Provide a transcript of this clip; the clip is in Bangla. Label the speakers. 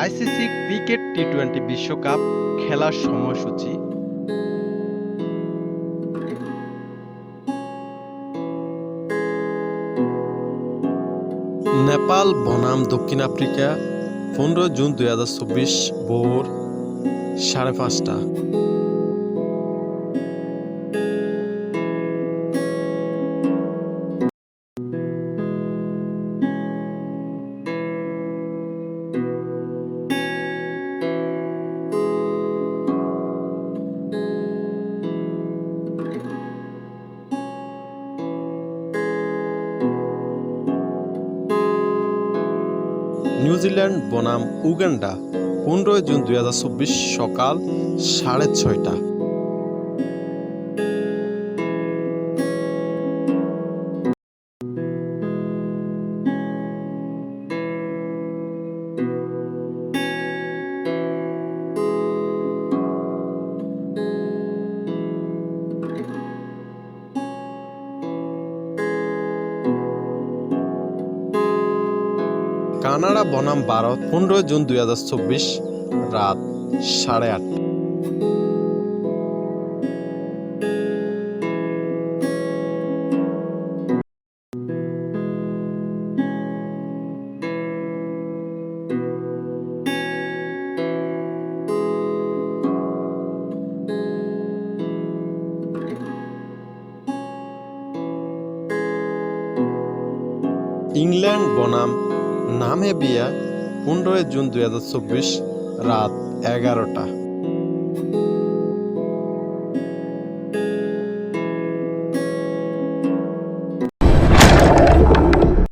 Speaker 1: আইসিসি ক্রিকেট টি টোয়েন্টি বিশ্বকাপ খেলার সময়সূচি। নেপাল, বনাম, দক্ষিণ আফ্রিকা, পনেরো জুন দুই হাজার চব্বিশ ভোর সাড়ে পাঁচটা। নিউজিল্যান্ড বনাম উগান্ডা পনেরোই জুন দুই হাজার চব্বিশ সকাল সাড়ে ছয়টা। কানাডা বনাম ভারত পনেরো জুন দুই হাজার চব্বিশ রাত সাড়ে আটটা ইংল্যান্ড বনাম নামে বিয়া পনেরোই জুন দুই রাত এগারোটা।